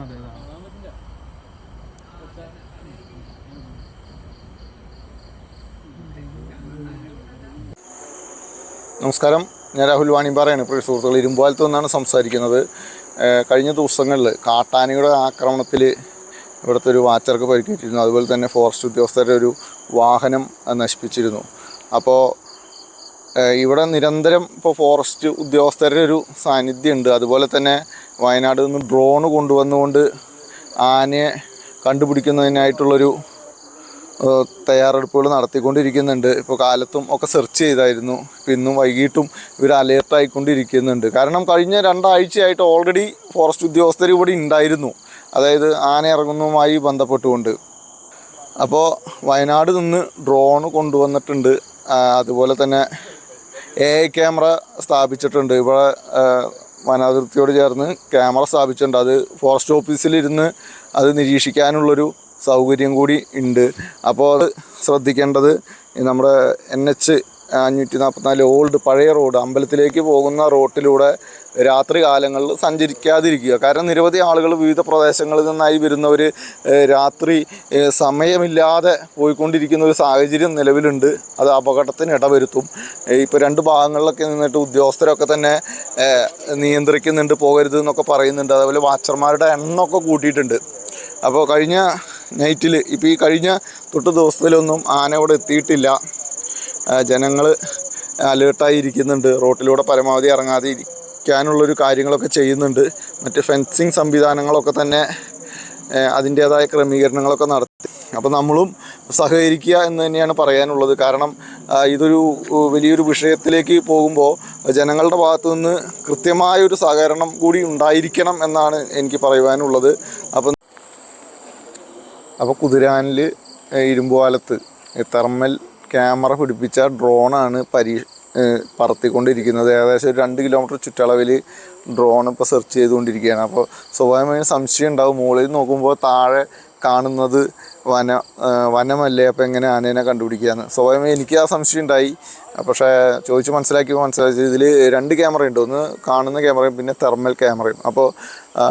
അതെ നമസ്കാരം. ഞാൻ രാഹുൽ വാണിമ്പാറയാണ്. പ്രിയ സുഹൃത്തുക്കൾ ഇരുമ്പാലത്ത് നിന്നാണ് സംസാരിക്കുന്നത്. കഴിഞ്ഞ ദിവസങ്ങളിൽ കാട്ടാനയുടെ ആക്രമണത്തിൽ ഇവിടുത്തെ ഒരു വാച്ചർക്ക് പരിക്കേറ്റിരുന്നു. അതുപോലെ തന്നെ ഫോറസ്റ്റ് ഉദ്യോഗസ്ഥരുടെ ഒരു വാഹനം നശിപ്പിച്ചിരുന്നു. അപ്പോൾ ഇവിടെ നിരന്തരം ഇപ്പോൾ ഫോറസ്റ്റ് ഉദ്യോഗസ്ഥരുടെ ഒരു സാന്നിധ്യമുണ്ട്. അതുപോലെ തന്നെ വയനാട് നിന്ന് ഡ്രോൺ കൊണ്ടുവന്നുകൊണ്ട് ആനയെ കണ്ടുപിടിക്കുന്നതിനായിട്ടുള്ളൊരു തയ്യാറെടുപ്പുകൾ നടത്തിക്കൊണ്ടിരിക്കുന്നുണ്ട്. ഇപ്പോൾ കാലത്തും ഒക്കെ സെർച്ച് ചെയ്തായിരുന്നു. ഇന്നും വൈകിട്ടും ഇവർ അലേർട്ടായിക്കൊണ്ടിരിക്കുന്നുണ്ട് കാരണം കഴിഞ്ഞ രണ്ടാഴ്ചയായിട്ട് ഓൾറെഡി ഫോറസ്റ്റ് ഉദ്യോഗസ്ഥർ ഇവിടെ ഉണ്ടായിരുന്നു. അതായത് ആന ഇറങ്ങുന്നതുമായി ബന്ധപ്പെട്ടുകൊണ്ട്. അപ്പോൾ വയനാട് നിന്ന് ഡ്രോൺ കൊണ്ടുവന്നിട്ടുണ്ട്. അതുപോലെ തന്നെ എ ഐ ക്യാമറ സ്ഥാപിച്ചിട്ടുണ്ട്. ഇവിടെ വനാതിർത്തിയോട് ചേർന്ന് ക്യാമറ സ്ഥാപിച്ചിട്ടുണ്ട്. അത് ഫോറസ്റ്റ് ഓഫീസിലിരുന്ന് അത് നിരീക്ഷിക്കാനുള്ളൊരു സൗകര്യം കൂടി ഉണ്ട്. അപ്പോൾ അത് ശ്രദ്ധിക്കേണ്ടത് നമ്മുടെ എൻ എച്ച് അഞ്ഞൂറ്റി നാൽപ്പത്തിനാല് ഓൾഡ് പഴയ റോഡ് അമ്പലത്തിലേക്ക് പോകുന്ന റോട്ടിലൂടെ രാത്രി കാലങ്ങളിൽ സഞ്ചരിക്കാതിരിക്കുക. കാരണം നിരവധി ആളുകൾ വിവിധ പ്രദേശങ്ങളിൽ നിന്നായി വരുന്നവർ രാത്രി സമയമില്ലാതെ പോയിക്കൊണ്ടിരിക്കുന്ന ഒരു സാഹചര്യം നിലവിലുണ്ട്. അത് അപകടത്തിന് ഇടവരുത്തും. ഇപ്പോൾ രണ്ട് ഭാഗങ്ങളിലൊക്കെ നിന്നിട്ട് ഉദ്യോഗസ്ഥരൊക്കെ തന്നെ നിയന്ത്രിക്കുന്നുണ്ട് പോകരുത് എന്നൊക്കെ പറയുന്നുണ്ട്. അതുപോലെ വാച്ചർമാരുടെ എണ്ണമൊക്കെ കൂട്ടിയിട്ടുണ്ട്. അപ്പോൾ കഴിഞ്ഞ നൈറ്റിൽ ഇപ്പോൾ ഈ കഴിഞ്ഞ തൊട്ട് ദിവസത്തിലൊന്നും ആന ഇവിടെ എത്തിയിട്ടില്ല. ജനങ്ങൾ അലേർട്ടായി ഇരിക്കുന്നുണ്ട്. റോട്ടിലൂടെ പരമാവധി ഇറങ്ങാതെ ഇരിക്കാനുള്ളൊരു കാര്യങ്ങളൊക്കെ ചെയ്യുന്നുണ്ട്. മറ്റ് ഫെൻസിങ് സംവിധാനങ്ങളൊക്കെ തന്നെ അതിന്റേതായ ക്രമീകരണങ്ങളൊക്കെ നടത്തി. അപ്പോൾ നമ്മളും സഹകരിക്കുക എന്ന് തന്നെയാണ് പറയാനുള്ളത്. കാരണം ഇതൊരു വലിയൊരു വിഷയത്തിലേക്ക് പോകുമ്പോൾ ജനങ്ങളുടെ ഭാഗത്തു നിന്ന് കൃത്യമായൊരു സഹകരണം കൂടി ഉണ്ടായിരിക്കണം എന്നാണ് എനിക്ക് പറയുവാനുള്ളത്. അപ്പം അപ്പോൾ കുതിരാനിൽ ഇരുമ്പുപാലത്ത് തെർമൽ ക്യാമറ പിടിപ്പിച്ച ഡ്രോണാണ് പരീ പറത്തിക്കൊണ്ടിരിക്കുന്നത്. ഏകദേശം ഒരു രണ്ട് കിലോമീറ്റർ ചുറ്റളവിൽ ഡ്രോൺ ഇപ്പോൾ സെർച്ച് ചെയ്തുകൊണ്ടിരിക്കുകയാണ്. അപ്പോൾ സ്വാഭാവികമായും സംശയം ഉണ്ടാവും. മുകളിൽ നോക്കുമ്പോൾ താഴെ കാണുന്നത് വന വനമല്ലേ? അപ്പോൾ എങ്ങനെ ആനേനെ കണ്ടുപിടിക്കുകയെന്ന്. സ്വാഭാവികമായി എനിക്ക് ആ സംശയം ഉണ്ടായി. പക്ഷേ ചോദിച്ച് മനസ്സിലാക്കിയപ്പോൾ മനസ്സിലാക്കി ഇതിൽ രണ്ട് ക്യാമറ ഉണ്ട്. ഒന്ന് കാണുന്ന ക്യാമറയും പിന്നെ തെർമൽ ക്യാമറയും. അപ്പോൾ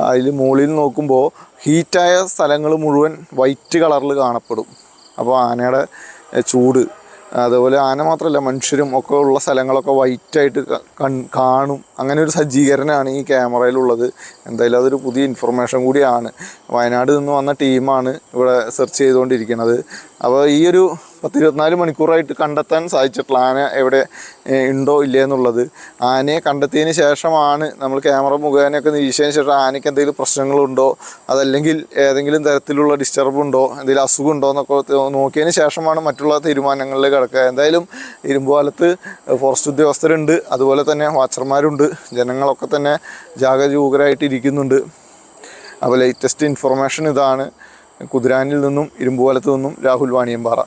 അതിൽ മുകളിൽ നോക്കുമ്പോൾ ഹീറ്റായ സ്ഥലങ്ങൾ മുഴുവൻ വൈറ്റ് കളറിൽ കാണപ്പെടും. അപ്പോൾ ആനയുടെ ചൂട് അതുപോലെ ആന മാത്രമല്ല മനുഷ്യരും ഒക്കെ ഉള്ള സ്ഥലങ്ങളൊക്കെ വൈറ്റായിട്ട് കാണും. അങ്ങനെ ഒരു സജ്ജീകരണമാണ് ഈ ക്യാമറയിലുള്ളത്. എന്തായാലും അതൊരു പുതിയ ഇൻഫർമേഷൻ കൂടിയാണ്. വയനാട് നിന്ന് വന്ന ടീമാണ് ഇവിടെ സെർച്ച് ചെയ്തുകൊണ്ടിരിക്കുന്നത്. അപ്പോൾ ഈ ഒരു പത്തിരുപത്തിനാല് മണിക്കൂറായിട്ട് കണ്ടെത്താൻ സാധിച്ചിട്ടില്ല ആന എവിടെ ഉണ്ടോ ഇല്ലേ എന്നുള്ളത്. ആനയെ കണ്ടെത്തിയതിന് ശേഷമാണ് നമ്മൾ ക്യാമറ മുഖേനയൊക്കെ നിരീക്ഷിച്ചതിന് ശേഷം ആനയ്ക്ക് എന്തെങ്കിലും പ്രശ്നങ്ങളുണ്ടോ? അതല്ലെങ്കിൽ ഏതെങ്കിലും തരത്തിലുള്ള ഡിസ്റ്റർബ് ഉണ്ടോ? എന്തെങ്കിലും അസുഖം ഉണ്ടോ എന്നൊക്കെ നോക്കിയതിന് ശേഷമാണ് മറ്റുള്ള തീരുമാനങ്ങളിലേക്ക് കിടക്കുക. എന്തായാലും ഇരുമ്പുകാലത്ത് ഫോറസ്റ്റ് ഉദ്യോഗസ്ഥരുണ്ട്. അതുപോലെ തന്നെ വാച്ചർമാരുണ്ട്. ജനങ്ങളൊക്കെ തന്നെ ജാഗരൂകരായിട്ട് ഇരിക്കുന്നുണ്ട്. അപ്പോൾ ലേറ്റസ്റ്റ് ഇൻഫർമേഷൻ ഇതാണ്. കുതിരാനിൽ നിന്നും ഇരുമ്പുകാലത്ത് നിന്നും രാഹുൽ വാണിയമ്പാറ.